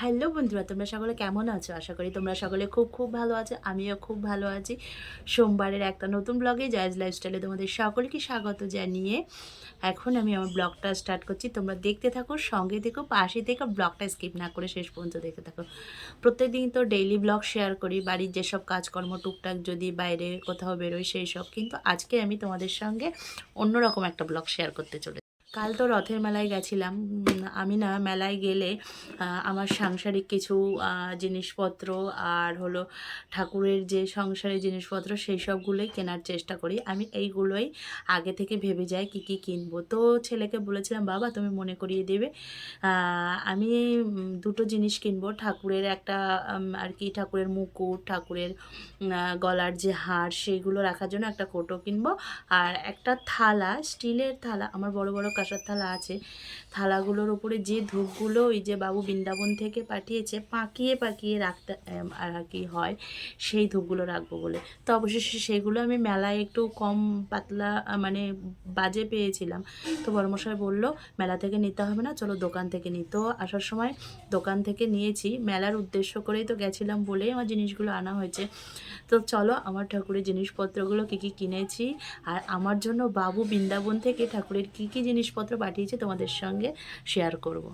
Hello বন্ধুরা, তোমরা সকলে কেমন আছো? আশা করি তোমরা সকলে খুব খুব ভালো আছো, আমিও খুব ভালো আছি। সোমবারের একটা নতুন ব্লগে জয়েজ লাইফস্টাইলে তোমাদের সকলকে স্বাগত জানিয়ে এখন আমি আমার ব্লগটা স্টার্ট করছি। তোমরা দেখতে থাকো, সঙ্গে থেকো, পাশে থেকে ব্লগটা স্কিপ না করে শেষ পর্যন্ত দেখতে থাকো। প্রত্যেকদিন তো ডেইলি ব্লগ শেয়ার করি, বাড়ির যেসব কাজকর্ম, টুকটাক যদি বাইরে কোথাও বেরোই, সেই সব। কিন্তু আজকে আমি তোমাদের সঙ্গে অন্যরকম একটা ব্লগ শেয়ার করতে চলে কাল তো রথের মেলায় গেছিলাম। আমি না মেলায় গেলে আমার সাংসারিক কিছু জিনিসপত্র আর হলো ঠাকুরের যে সংসারের জিনিসপত্র সেই সবগুলোই কেনার চেষ্টা করি। আমি এইগুলোই আগে থেকে ভেবে যাই কি কি কিনবো। তো ছেলেকে বলেছিলাম, বাবা, তুমি মনে করিয়ে দেবে। আমি দুটো জিনিস কিনবো। ঠাকুরের একটা আর কি, ঠাকুরের মুকুট, ঠাকুরের গলার যে হার সেইগুলো রাখার জন্য একটা কোটো কিনবো। আর একটা থালা, স্টিলের থালা, আমার বড় বড় কাঁসার থালা আছে। থালাগুলোর উপরে যে ধূপগুলো ওই যে বাবু বৃন্দাবন থেকে পাঠিয়েছে, পাকিয়ে পাকিয়ে রাখতে আর কি হয়, সেই ধূপগুলো রাখব বলে। তো অবশেষে সেগুলো আমি মেলায় একটু কম পাতলা মানে বাজে পেয়েছিলাম। তো বড়মশাই বলল, মেলা থেকে নিতে হবে না, চলো দোকান থেকে নিই তো আসার সময় দোকান থেকে নিয়েছি। মেলার উদ্দেশ্য করেই তো গেছিলাম বলেই আমার জিনিসগুলো আনা হয়েছে। তো চলো, আমার ঠাকুরের জিনিসপত্রগুলো কী কী কিনেছি, আর আমার জন্য বাবু বৃন্দাবন থেকে ঠাকুরের কী কী জিনিসপত্র পাঠিয়েছে তোমাদের সঙ্গে শেয়ার করব।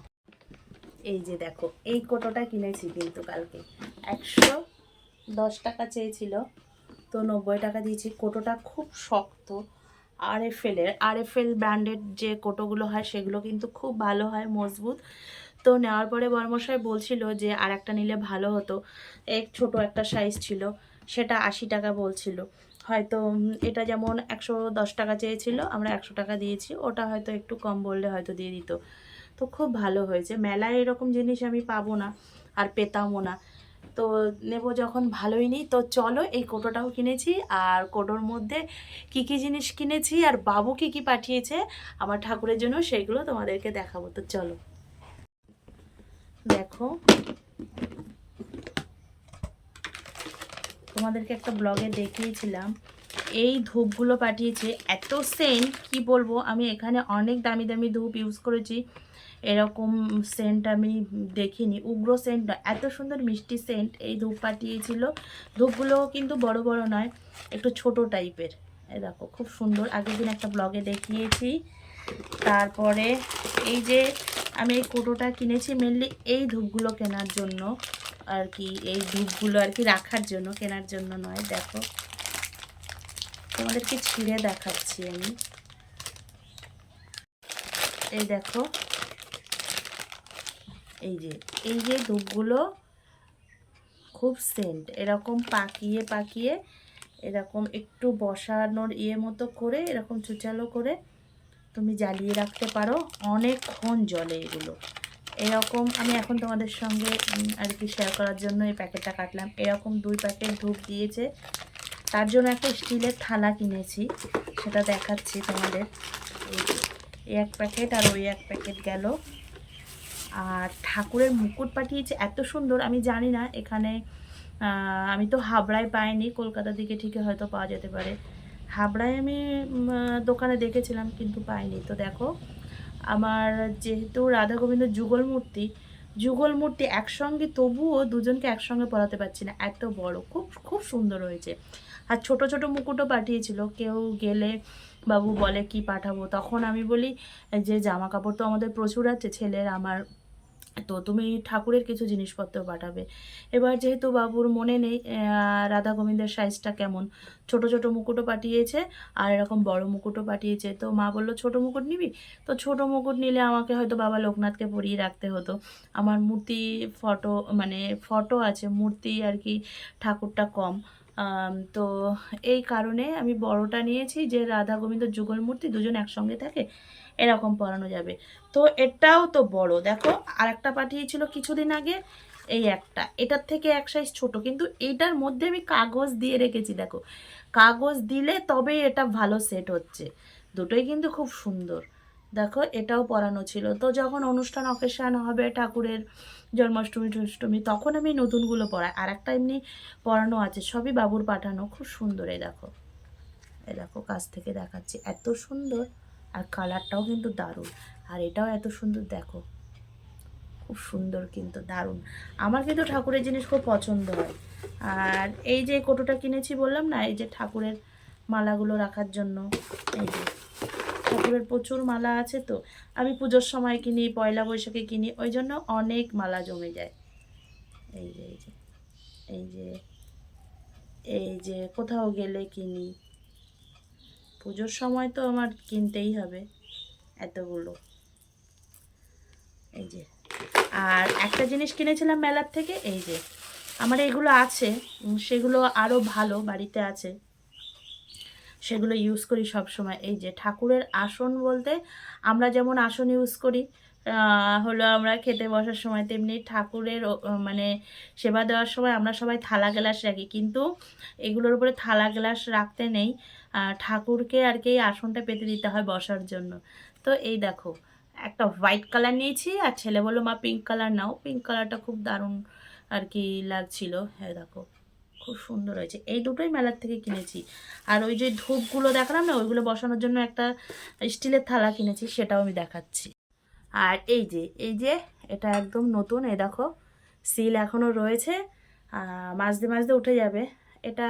এই যে দেখো, এই কোটোটা কিনেছি কিন্তু কালকে। একশো দশ টাকা চেয়েছিল, তো নব্বই টাকা দিয়েছি। কোটোটা খুব শক্ত আর এফ এলের আর এফ এল ব্র্যান্ডের যে কোটোগুলো হয়, সেগুলো কিন্তু খুব ভালো হয়, মজবুত। তো নেওয়ার পরে বর্মশাই বলছিল যে আর একটা নিলে ভালো হতো। এক ছোট একটা সাইজ ছিল, সেটা আশি টাকা বলছিল। হয়তো এটা যেমন একশো দশ টাকা চেয়েছিল, আমরা একশো টাকা দিয়েছি, ওটা হয়তো একটু কম বললে হয়তো দিয়ে দিত। তো খুব ভালো হয়েছে। মেলায় এরকম জিনিস আমি পাবো না আর পেতামও না। তো নেব যখন ভালোই নেই, তো চলো এই কোটোটাও কিনেছি আর কোটোর মধ্যে কি কি জিনিস কিনেছি আর বাবু কি কি পাঠিয়েছে, আমার ঠাকুরের জন্য সেগুলো তোমাদেরকে দেখাবো। তো চলো। দেখো তোমাদেরকে একটা ব্লগে দেখিয়েছিলাম। এই ধূপগুলো পাঠিয়েছে। এত সেন্ট কি বলব? আমি এখানে অনেক দামি দামি ধূপ ইউজ করেছি। এরকম সেন্ট আমি দেখিনি। উগ্র সেন্ট নয়, এত সুন্দর মিষ্টি সেন্ট এই ধূপ পাঠিয়েছিল। ধূপগুলো কিন্তু বড় বড় নয়, একটু ছোট টাইপের দেখো, খুব সুন্দর। আগের দিন একটা ব্লগে দেখিয়েছি। তারপরে এই যে আমি এই কোটোটা কিনেছি মেনলি এই ধূপগুলো কেনার জন্য। আর কি, এই ধূপগুলো আর কি রাখার জন্য, কেনার জন্য নয়, দেখো। তোমাদেরকে ছিঁড়ে দেখাচ্ছি আমি। এই দেখো। এই যে এই যে ধূপগুলো খুব সেন্ট, এরকম পাকিয়ে পাকিয়ে, এরকম একটু বসানোর ইয়ে মতো করে, এরকম চুচালো করে তুমি জ্বালিয়ে রাখতে পারো। অনেকক্ষণ জলে এগুলো। এরকম আমি এখন তোমাদের সঙ্গে আর কি শেয়ার করার জন্য এই প্যাকেটটা কাটলাম। এরকম দুই প্যাকেট ধূপ দিয়েছে। তার জন্য একটা স্টিলের থালা কিনেছি। সেটা দেখাচ্ছি তোমাদের। এই এক প্যাকেট আর ওই এক প্যাকেট গেল। আর ঠাকুরের মুকুট পাঠিয়েছে। এত সুন্দর, আমি জানি না, এখানে আমি তো হাবড়ায় পাইনি। কলকাতার দিকে ঠিকই হয়তো পাওয়া যেতে পারে। হাবড়ায় আমি দোকানে দেখেছিলাম, কিন্তু পাইনি। তো দেখো আমার যেহেতু রাধা গোবিন্দ যুগল মূর্তি যুগল মূর্তি একসঙ্গে তবুও দুজনকে একসঙ্গে পড়াতে পারছি না। এত বড়, খুব খুব সুন্দর হয়েছে। আর ছোট ছোট মুকুটও পাঠিয়েছিল। কেউ গেলে বাবু বলে, কি পাঠাবো? তখন আমি বলি যে জামা কাপড় তো আমাদের প্রচুর আছে, ছেলের আমার তো তুমি ঠাকুরের কিছু জিনিসপত্র পাঠাবে। এবার যেহেতু বাবুর মনে নেই রাধা গোবিন্দের সাইজটা কেমন? ছোট ছোট মুকুটও পাঠিয়েছে আর এরকম বড় মুকুটও পাঠিয়েছে। তো মা বলল, ছোট মুকুট নিবি? তো ছোট মুকুট নিলে আমাকে হয়তো বাবা লোকনাথকে পরিয়ে রাখতে হতো। আমার মূর্তি ফটো মানে ফটো আছে, মূর্তি আর কি ঠাকুরটা কম। তো এই কারণে আমি বড়টা নিয়েছি, যে রাধা গোবিন্দ যুগল মূর্তি দুজন একসঙ্গে থাকে, এরকম পরানো যাবে। তো এটাও তো বড়। দেখো আর একটা পাঠিয়েছিল কিছুদিন আগে, এই একটা। এটার থেকে এক সাইজ ছোট, কিন্তু এইটার মধ্যে আমি কাগজ দিয়ে রেখেছি, দেখো। কাগজ দিলে তবে এটা ভালো সেট হচ্ছে। দুটোই কিন্তু খুব সুন্দর। দেখো, এটাও পরানো ছিল। তো যখন অনুষ্ঠান অকেশন হবে, ঠাকুরের জন্মাষ্টমী টষ্টমী তখন আমি নতুনগুলো পরাই আর একটা এমনি পরানো আছে, সবই বাবুর পাঠানো। খুব সুন্দর, এই দেখো। এই দেখো, কাছ থেকে দেখাচ্ছি। এত সুন্দর, আর কালারটাও কিন্তু দারুণ। আর এটাও এত সুন্দর, দেখো। খুব সুন্দর কিন্তু, দারুণ। আমার কিন্তু ঠাকুরের জিনিস খুব পছন্দ হয়। আর এই যে কোটোটা কিনেছি বললাম না, এই যে ঠাকুরের মালাগুলো রাখার জন্য, এই যে। ঠাকুরের প্রচুর মালা আছে তো। আমি পুজোর সময় কিনি, পয়লা বৈশাখে কিনি, ওই জন্য অনেক মালা জমে যায়। এই যে এই যে এই যে এই যে, কোথাও গেলে কিনি। পুজোর সময় তো আমার কিনতেই হবে এতগুলো। এই যে, আর একটা জিনিস কিনেছিলাম মেলার থেকে, এই যে, আমার এগুলো আছে সেগুলো আরও ভালো বাড়িতে আছে। সেগুলো ইউজ করি সব সময় এই যে ঠাকুরের আসন বলতে আমরা যেমন আসন ইউজ করি হলো আমরা খেতে বসার সময় তেমনি ঠাকুরের মানে সেবা দেওয়ার সময় আমরা সবাই থালা গ্লাস রাখি। কিন্তু এগুলোর উপরে থালা গ্লাস রাখতে নেই ঠাকুরকে আর কি এই আসনটা পেতে দিতে হয় বসার জন্য। তো এই দেখো, একটা হোয়াইট কালার নিয়েছি আর ছেলে বলল, মা পিঙ্ক কালার নাও। পিঙ্ক কালারটা খুব দারুণ আর কি লাগছিল। হ্যাঁ দেখো। খুব সুন্দর হয়েছে। এই দুটোই মেলার থেকে কিনেছি। আর ওই যে ধূপগুলো দেখালাম না ওইগুলো বসানোর জন্য একটা স্টিলের থালা কিনেছি সেটাও আমি দেখাচ্ছি। আর এই যে এই যে এটা একদম নতুন এই দেখো সিল এখনও রয়েছে। আহ, মাঝতে মাঝতে উঠে যাবে। এটা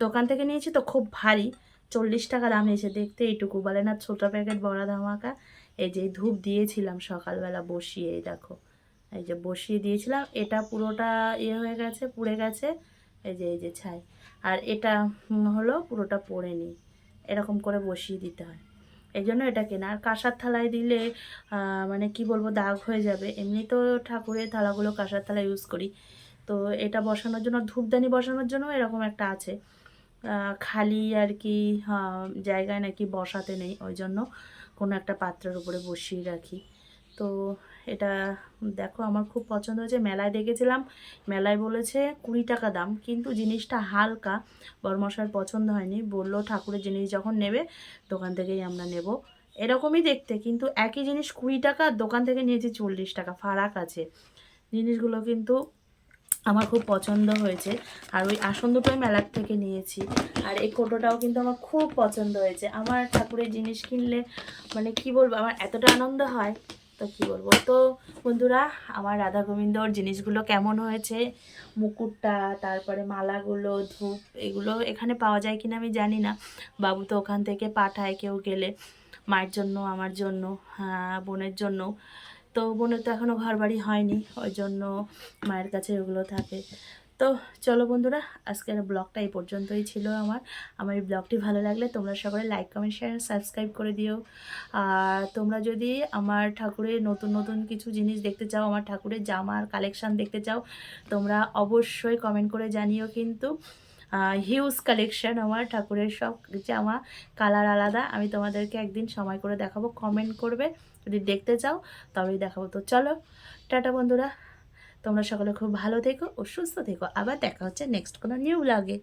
দোকান থেকে নিয়েছি তো খুব ভারী চল্লিশ টাকা দাম নিয়েছে দেখতে এইটুকু। বলে না ছোটো প্যাকেট বড়া ধামাকা। এই যে ধূপ দিয়েছিলাম সকালবেলা বসিয়ে দেখো। এই যে বসিয়ে দিয়েছিলাম। এটা পুরোটা ইয়ে হয়ে গেছে পুড়ে গেছে। এই যে এই যে ছাই। আর এটা হলো পুরোটা পড়েনি এরকম করে বসিয়ে দিতে হয়। এই জন্য এটা কেনা। আর কাঁসার থালায় দিলে মানে কি বলব, দাগ হয়ে যাবে। এমনি তো ঠাকুরের থালাগুলো কাঁসার থালা ইউজ করি। তো এটা বসানোর জন্য, ধূপদানি বসানোর জন্য এরকম একটা আছে। খালি আর কি জায়গায় নাকি বসাতে নেই। ওই জন্য কোনো একটা পাত্রের উপরে বসিয়ে রাখি। তো এটা দেখো আমার খুব পছন্দ হয়েছে। মেলায় দেখেছিলাম, মেলায় বলেছে কুড়ি টাকা দাম, কিন্তু জিনিসটা হালকা, বরমশার পছন্দ হয়নি। বলল ঠাকুরের জিনিস যখন নেবে, দোকান থেকেই আমরা নেব। এরকমই দেখতে, কিন্তু একই জিনিস কুড়ি টাকা, দোকান থেকে নিয়েছি চল্লিশ টাকা, ফারাক আছে। জিনিসগুলো কিন্তু আমার খুব পছন্দ হয়েছে। আর ওই আসন দুটোই মেলার থেকে নিয়েছি। আর এই কোটোটাও কিন্তু আমার খুব পছন্দ হয়েছে। আমার ঠাকুরের জিনিস কিনলে মানে কি বলব, আমার এতটা আনন্দ হয়। তো কি বলব? তো বন্ধুরা আমার রাধা গোবিন্দর জিনিসগুলো কেমন হয়েছে? মুকুটটা তারপরে মালাগুলো ধূপ এগুলো এখানে পাওয়া যায় কিনা আমি জানি না। বাবু তো ওখান থেকে পাঠায় কেউ গেলে মায়ের জন্য আমার জন্য হ্যাঁ, বোনের জন্য। তো বোনের তো এখনও ঘর বাড়ি হয়নি ওই জন্য মায়ের কাছে ওগুলো থাকে। তো চলো বন্ধুরা, আজকের ব্লগটা এই পর্যন্তই ছিল আমার। আমার এই ব্লগটি ভালো লাগলে তোমরা সকলে লাইক কমেন্ট শেয়ার সাবস্ক্রাইব করে দিও। আর তোমরা যদি আমার ঠাকুরের নতুন নতুন কিছু জিনিস দেখতে চাও, আমার ঠাকুরের জামার কালেকশান দেখতে চাও, তোমরা অবশ্যই কমেন্ট করে জানিও কিন্তু। হিউজ কালেকশান আমার ঠাকুরের সব জামা কালার আলাদা। আমি তোমাদেরকে একদিন সময় করে দেখাবো কমেন্ট করবে। যদি দেখতে চাও, তবেই দেখাবো। তো চলো, টাটা বন্ধুরা। তোমরা সকলে খুব ভালো থেকো ও সুস্থ থেকো। আবার দেখা হচ্ছে নেক্সট কোনো নিউ লাগে